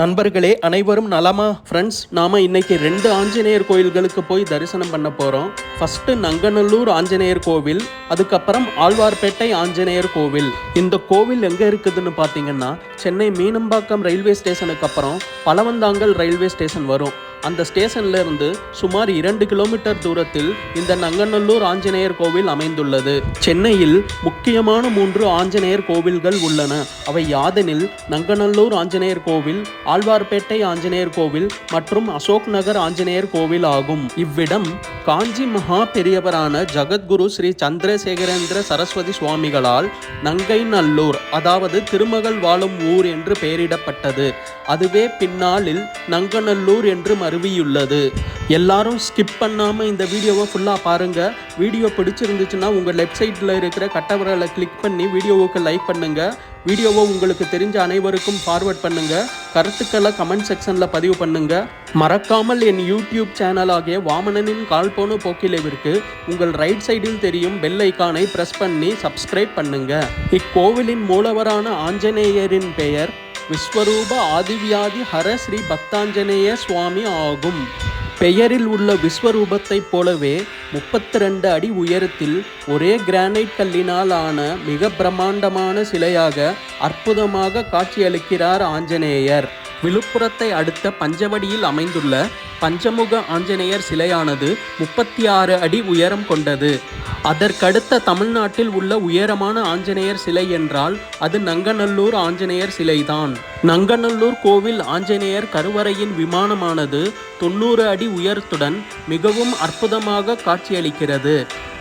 நண்பர்களே அனைவரும் நலமா? ஃப்ரெண்ட்ஸ் நாம இன்னைக்கு ரெண்டு ஆஞ்சநேயர் கோயில்களுக்கு போய் தரிசனம் பண்ண போறோம். ஃபர்ஸ்ட் நங்கநல்லூர் ஆஞ்சநேயர் கோவில் அதுக்கப்புறம் ஆழ்வார்பேட்டை ஆஞ்சநேயர் கோவில். இந்த கோவில் எங்க இருக்குதுன்னு பார்த்தீங்கன்னா சென்னை மீனம்பாக்கம் ரயில்வே ஸ்டேஷனுக்கு அப்புறம் பழவந்தாங்கல் ரயில்வே ஸ்டேஷன் வரும். அந்த ஸ்டேஷன்ல இருந்து சுமார் இரண்டு கிலோமீட்டர் தூரத்தில் இந்த நங்கநல்லூர் ஆஞ்சநேயர் கோவில் அமைந்துள்ளது. சென்னையில் முக்கியமான மூன்று ஆஞ்சநேயர் கோவில்கள் உள்ளன. அவை யாதெனில் நங்கநல்லூர் ஆஞ்சநேயர் கோவில் ஆழ்வார்பேட்டை ஆஞ்சநேயர் கோவில் மற்றும் அசோக் நகர் ஆஞ்சநேயர் கோவில் ஆகும். இவ்விடம் காஞ்சி மகா பெரியவரான ஜகத்குரு ஸ்ரீ சந்திரசேகரேந்திர சரஸ்வதி சுவாமிகளால் நங்கை நல்லூர் அதாவது திருமகள் வாழும் ஊர் என்று பெயரிடப்பட்டது. அதுவே பின்னாளில் நங்கநல்லூர் என்று மருவியுள்ளது. எல்லாரும் ஸ்கிப் பண்ணாம இந்த வீடியோவை ஃபுல்லா பாருங்க. வீடியோ பிடிச்சிருந்துச்சுன்னா உங்க லெஃப்ட் சைடில் இருக்கிற கட்டவரலை கிளிக் பண்ணி வீடியோவுக்கு லைக் பண்ணுங்க. வீடியோவை உங்களுக்கு தெரிஞ்ச அனைவருக்கும் ஃபார்வர்ட் பண்ணுங்க. கருத்துக்களை கமெண்ட் செக்ஷன்ல பதிவு பண்ணுங்க. மறக்காமல் என் யூடியூப் சேனல் ஆகிய வாமனனின் கால் போன போக்கிலேவிற்கு உங்கள் ரைட் சைடில் தெரியும் பெல் ஐக்கானை ப்ரெஸ் பண்ணி சப்ஸ்கிரைப் பண்ணுங்க. இக்கோவிலின் மூலவரான ஆஞ்சநேயரின் பெயர் விஸ்வரூப ஆதிவியாதி ஹர ஸ்ரீ பக்தாஞ்சநேய சுவாமி ஆகும். பெயரில் உள்ள விஸ்வரூபத்தைப் போலவே முப்பத்தி ரெண்டு அடி உயரத்தில் ஒரே கிரானைட் கல்லினால் ஆன மிக பிரம்மாண்டமான சிலையாக அற்புதமாக காட்சியளிக்கிறார் ஆஞ்சநேயர். விழுப்புரத்தை அடுத்த பஞ்சவடியில் அமைந்துள்ள பஞ்சமுக ஆஞ்சநேயர் சிலையானது முப்பத்தி ஆறு அடி உயரம் கொண்டது. அதற்கடுத்த தமிழ்நாட்டில் உள்ள உயரமான ஆஞ்சநேயர் சிலை என்றால் அது நங்கநல்லூர் ஆஞ்சநேயர் சிலைதான். நங்கநல்லூர் கோவில் ஆஞ்சநேயர் கருவறையின் விமானமானது தொண்ணூறு அடி உயரத்துடன் மிகவும் அற்புதமாக காட்சியளிக்கிறது.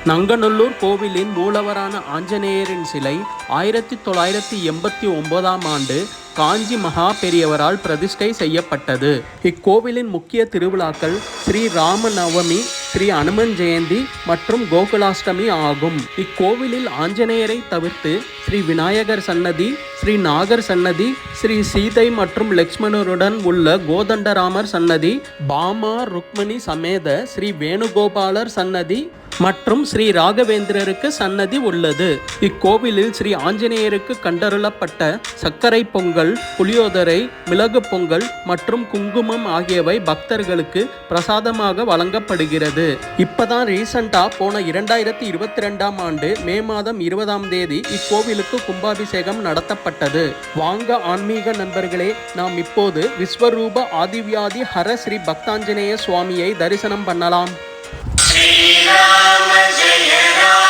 நங்கநல்லூர் கோவிலின் மூலவரான ஆஞ்சநேயரின் சிலை ஆயிரத்தி தொள்ளாயிரத்தி எண்பத்தி ஒன்பதாம் ஆண்டு காஞ்சி மகா பெரியவரால் பிரதிஷ்டை செய்யப்பட்டது. இக்கோவிலின் முக்கிய திருவிழாக்கள் ஸ்ரீ ராமநவமி ஸ்ரீ அனுமன் ஜெயந்தி மற்றும் கோகுலாஷ்டமி ஆகும். இக்கோவிலில் ஆஞ்சநேயரை தவிர்த்து ஸ்ரீ விநாயகர் சன்னதி ஸ்ரீ நாகர் சன்னதி ஸ்ரீ சீதை மற்றும் லக்ஷ்மணருடன் உள்ள கோதண்டராமர் சன்னதி பாமா ருக்மணி சமேத ஸ்ரீ வேணுகோபாலர் சன்னதி மற்றும் ஸ்ரீ ராகவேந்திரருக்கு சன்னதி உள்ளது. இக்கோவிலில் ஸ்ரீ ஆஞ்சநேயருக்கு கண்டருளப்பட்ட சர்க்கரை பொங்கல் புளியோதரை மிளகு பொங்கல் மற்றும் குங்குமம் ஆகியவை பக்தர்களுக்கு பிரசாதமாக வழங்கப்படுகிறது. இப்பதான் ரீசண்டா போன இரண்டாயிரத்தி இருபத்தி ரெண்டாம் ஆண்டு மே மாதம் இருபதாம் தேதி இக்கோவிலுக்கு கும்பாபிஷேகம் நடத்தப்பட்டது. வாங்க ஆன்மீக நண்பர்களே நாம் இப்போது விஸ்வரூப ஆதிவியாதி ஹர ஸ்ரீ பக்தாஞ்சநேய சுவாமியை தரிசனம் பண்ணலாம். श्रीराम जय राम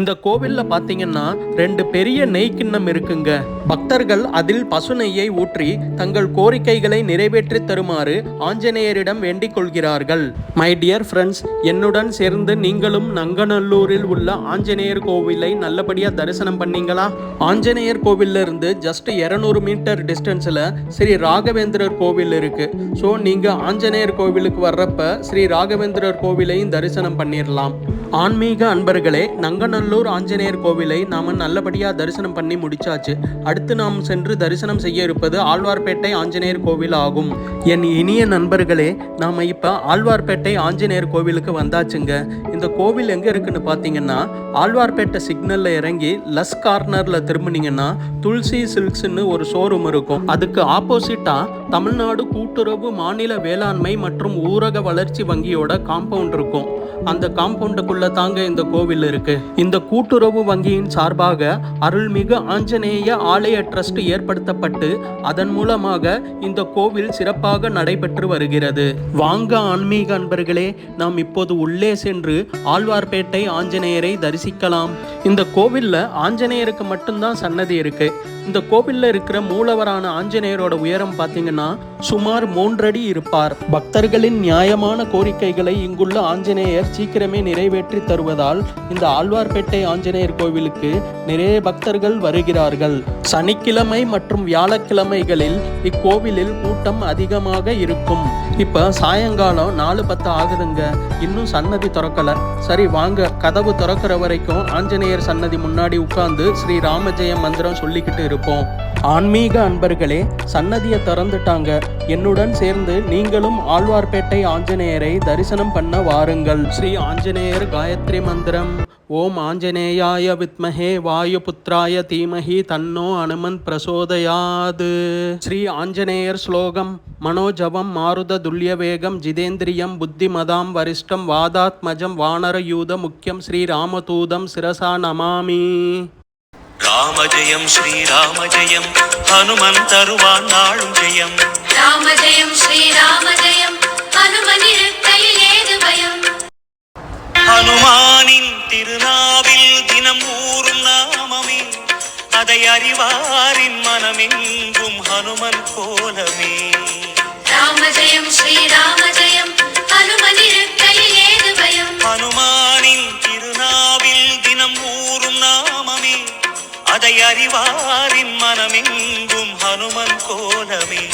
இந்த கோவில்ல பாத்தீங்கன்னா ரெண்டு பெரிய நெய் கிண்ணம் இருக்குங்க. பக்தர்கள் அதில் பசு நெய்யை ஊற்றி தங்கள் கோரிக்கைகளை நிறைவேற்றி தருமாறு ஆஞ்சநேயரிடம் வேண்டிக் கொள்கிறார்கள். மை டியர் ஃப்ரெண்ட்ஸ் என்னுடன் சேர்ந்து நீங்களும் நங்கநல்லூரில் உள்ள ஆஞ்சநேயர் கோவிலை நல்லபடியா தரிசனம் பண்ணீங்களா? ஆஞ்சநேயர் கோவில்ல இருந்து ஜஸ்ட் 200 மீட்டர் டிஸ்டன்ஸ்ல ஸ்ரீ ராகவேந்திரர் கோவில் இருக்கு. ஸோ நீங்க ஆஞ்சநேயர் கோவிலுக்கு வர்றப்ப ஸ்ரீ ராகவேந்திரர் கோவிலையும் தரிசனம் பண்ணிடலாம் ஆன்மீக அன்பர்களே நங்கநல்லூர் ஆஞ்சநேயர் கோவிலை நாம நல்லபடியாக தரிசனம் பண்ணி முடிச்சாச்சு. அடுத்து நாம் சென்று தரிசனம் செய்ய இருப்பது ஆழ்வார்பேட்டை ஆஞ்சநேயர் கோவில் ஆகும். என் இனிய நண்பர்களே நாம இப்போ ஆழ்வார்பேட்டை ஆஞ்சநேயர் கோவிலுக்கு வந்தாச்சுங்க. இந்த கோவில் எங்க இருக்குன்னு பார்த்தீங்கன்னா ஆழ்வார்பேட்டை சிக்னல்ல இறங்கி லஸ் கார்னர்ல திரும்பினீங்கன்னா துளசி சில்க்ஸ்னு ஒரு ஷோரூம் இருக்கும். அதுக்கு ஆப்போசிட்டா தமிழ்நாடு கூட்டுறவு மாநில வேளாண்மை மற்றும் ஊரக வளர்ச்சி வங்கியோட காம்பவுண்ட் இருக்கும். அந்த காம்பவுண்டுக்குள்ள தாங்க இந்த கோவில் இருக்கு. இந்த கூட்டுறவு வங்கியின் சார்பாக அருள்மிகு ஆஞ்சநேய ஆலய ட்ரஸ்ட் ஏற்படுத்தப்பட்டு அதன் மூலமாக இந்த கோவில் சிறப்பாக நடைபெற்று வருகிறது. வாங்க ஆன்மீக அன்பர்களே நாம் இப்போது உள்ளே சென்று ஆழ்வார்பேட்டை ஆஞ்சநேயரை தரிசிக்கலாம். இந்த கோவில்ல ஆஞ்சநேயருக்கு மட்டும்தான் சன்னதி இருக்கு. இந்த கோவில்ல இருக்கிற மூலவரான ஆஞ்சநேயரோட உயரம் பார்த்தீங்கன்னா சுமார் மூன்றடி இருப்பார். பக்தர்களின் நியாயமான கோரிக்கைகளை இங்குள்ள ஆஞ்சநேயர் சீக்கிரமே நிறைவேற்றி தருவதால் இந்த ஆழ்வார்பேட்டை ஆஞ்சநேயர் கோவிலுக்கு நிறைய பக்தர்கள் வருகிறார்கள். சனிக்கிழமை மற்றும் வியாழக்கிழமைகளில் இக்கோவிலில் கூட்டம் அதிகமாக இருக்கும். இப்ப சாயங்காலம் நாலு பத்து ஆகுதுங்க. இன்னும் சன்னதி திறக்கல. சரி வாங்க. கதவு திறக்கிற வரைக்கும் ஆஞ்சநேயர் சன்னதி முன்னாடி உட்கார்ந்து ஸ்ரீ ராமஜெய மந்திரம் சொல்லிக்கிட்டு இருப்போம். ஆன்மீக அன்பர்களே சன்னதியை திறந்துட்டாங்க. என்னுடன் சேர்ந்து நீங்களும் ஆழ்வார்பேட்டை ஆஞ்சநேயரை தரிசனம் பண்ண வாருங்கள். ஸ்ரீ ஆஞ்சநேயர் காயத்ரி மந்திரம். ஓம் ஆஞ்சநேயாய வித்மஹே வாயுபுத்ராய தீமஹி தன்னோ அனுமன் பிரசோதயாது. ஸ்ரீ ஆஞ்சநேயர் ஸ்லோகம் மனோஜவம் மாருத துல்யவேகம் ஜிதேந்திரியம் புத்திமதாம் வரிஷ்டம் வாதாத்மஜம் வானரயூத முக்கியம் ஸ்ரீ ராமதூதம் சிரசா நமாமி. ராமஜெயம் ஸ்ரீராமஜெயம் ஹனுமன் தருவான் நாளும் ஜெயம். ராமஜெயம் ஸ்ரீராமஜெயம் ஹனுமனிருக்கையில் ஏது பயம் ஹனுமானின் திருநாவில் தினம் ஊறும் நாமமே அதை அறிவாரின் மனமெங்கும் ஹனுமன் கோலமே. ஸ்ரீராமஜெயம் ஹனுமனிருக்கையில் ஏது பயம்? ஹனுமானின் திருநாவில் தினம் ஊறும் நாமமே அதை அறிவாரின் மனமெங்கும் ஹனுமன் கோலமே.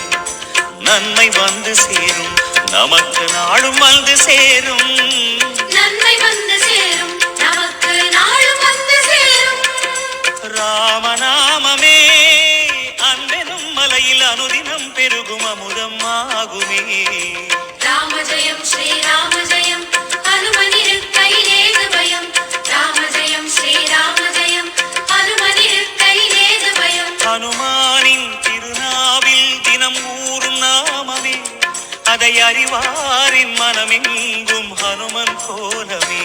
நன்மை வந்து சேரும் நமக்கு நாளும் வந்து சேரும். ஹனுமனிருக்கையில் ஏது பயம் ராமஜெயம் ஸ்ரீராமஜெயம் ஹனுமனிருக்கையில் ஏது பயம் ஹனுமானின் திருநாவில் தினம் ஊறும் நாமமே அதை அறிவாரின் மனமெங்கும் ஹனுமன் கோலமே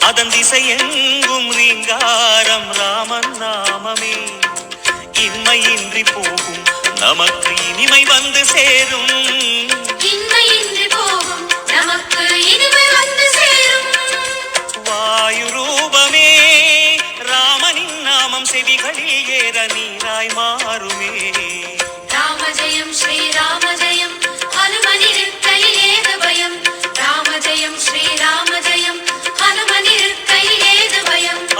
அதன் திசையெங்கும் ரீங்காரம் ராமன் நாமமே. இன்மையின்றி போகும் நமக்கு இனிமை வந்து சேரும். இன்மையின்றி போகும் நமக்கு இனிமை வந்து சேரும். வாயு ரூபமே ராமனின் நாமம் செவிகளில் ஏற நீராய் மாறுமே.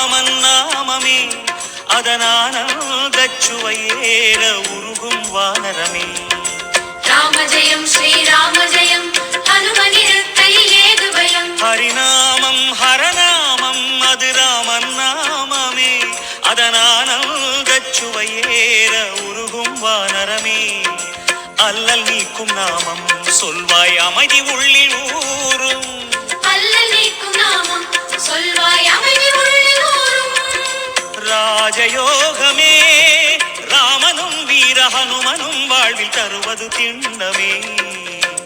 ராமன் நாமமே அதனானந்தச்சுவையேற உருகும் வானரமே. ஸ்ரீராமஜெயம் ஹனுமனிருக்கையில் ஏது பயம்? ஹரிநாமம் ஹரநாமம் அது ராமன் நாமமே அதனானந்தச்சுவையேற உருகும் வானரமே. அல்லல் நீக்கும் நாமம் சொல்வாய் அமைதி உள்ளில் ஊரும் அல்லல் நீக்கும் நாமம் சொல்வாய் அமைதி ராஜயோகமே. ராமனும் வீர என்ற ஹனுமனும் வாழ்வில் தருவது திண்ணமே.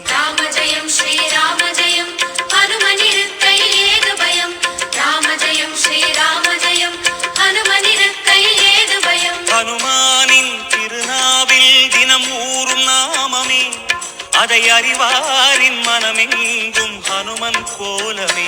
ராம ஜெயம் ஸ்ரீராம ஜெயம் ஹனுமனிருக்கையில் ஏது பயம். ராம ஜெயம் ஸ்ரீராம ஜெயம் ஹனுமனிருக்கையில் ஏது பயம். ஹனுமானின் திருநாவில் தினம் ஊறும் நாமமே. அதை அறிவாரின் மனமெங்கும் ஹனுமன் கோலமே.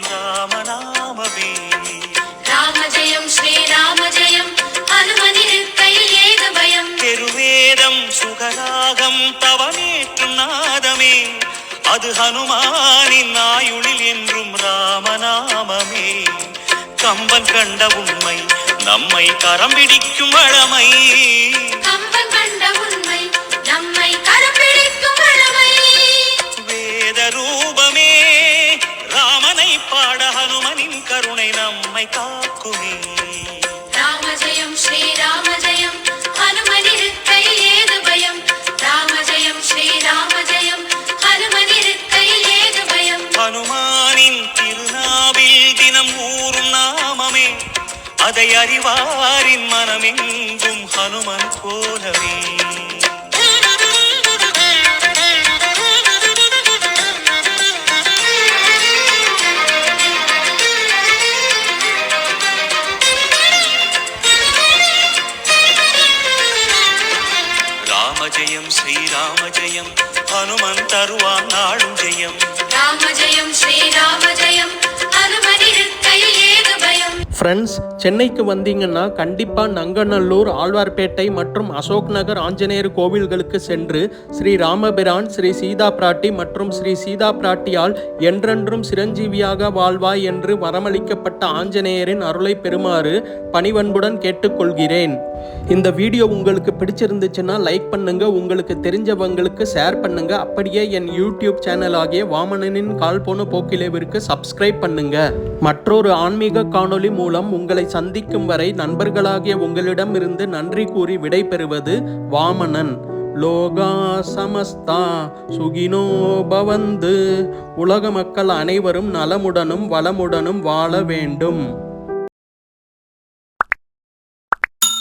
அது ஹனுமானின் ஆயுளில் என்றும் ராமநாமமே. கம்பன் கண்ட உண்மை நம்மை கரம் பிடிக்கும் வழமை அதை அறிவாரின் மனமெங்கும் ஹனுமன் போலவே. ராம ஜெயம் ஸ்ரீராம ஜெயம் ஹனுமன் தருவான் நாளும் ஜெயம். ராம ஜெயம் ஸ்ரீராம ஜெயம் ஹனுமனிருக்கையில் ஏது பயம்? ஃப்ரெண்ட்ஸ் சென்னைக்கு வந்தீங்கன்னா கண்டிப்பாக நங்கநல்லூர் ஆழ்வார்பேட்டை மற்றும் அசோக் நகர் ஆஞ்சநேயர் கோவில்களுக்கு சென்று ஸ்ரீ ராமபிரான் ஸ்ரீ சீதா பிராட்டி மற்றும் ஸ்ரீ சீதா பிராட்டியால் என்றென்றும் சிரஞ்சீவியாக வாழ்வாய் என்று வரமளிக்கப்பட்ட ஆஞ்சநேயரின் அருளை பெறுமாறு பணிவன்புடன் கேட்டுக்கொள்கிறேன். இந்த வீடியோ உங்களுக்கு பிடிச்சிருந்துச்சுன்னா லைக் பண்ணுங்க உங்களுக்கு தெரிஞ்சவங்களுக்கு ஷேர் பண்ணுங்க அப்படியே என் யூடியூப் சேனல் ஆகிய வாமனனின் கால் போன போக்கிலேவிற்கு சப்ஸ்கிரைப் பண்ணுங்க. மற்றொரு ஆன்மீக காணொளி மூலம் உங்களை சந்திக்கும் வரை நண்பர்களாகிய உங்களிடம் இருந்து நன்றி கூறி விடைபெறுவது வாமனன். லோகா சமஸ்தா சுகினோ பவந்து. உலக மக்கள் அனைவரும் நலமுடனும் வளமுடனும் வாழ வேண்டும்.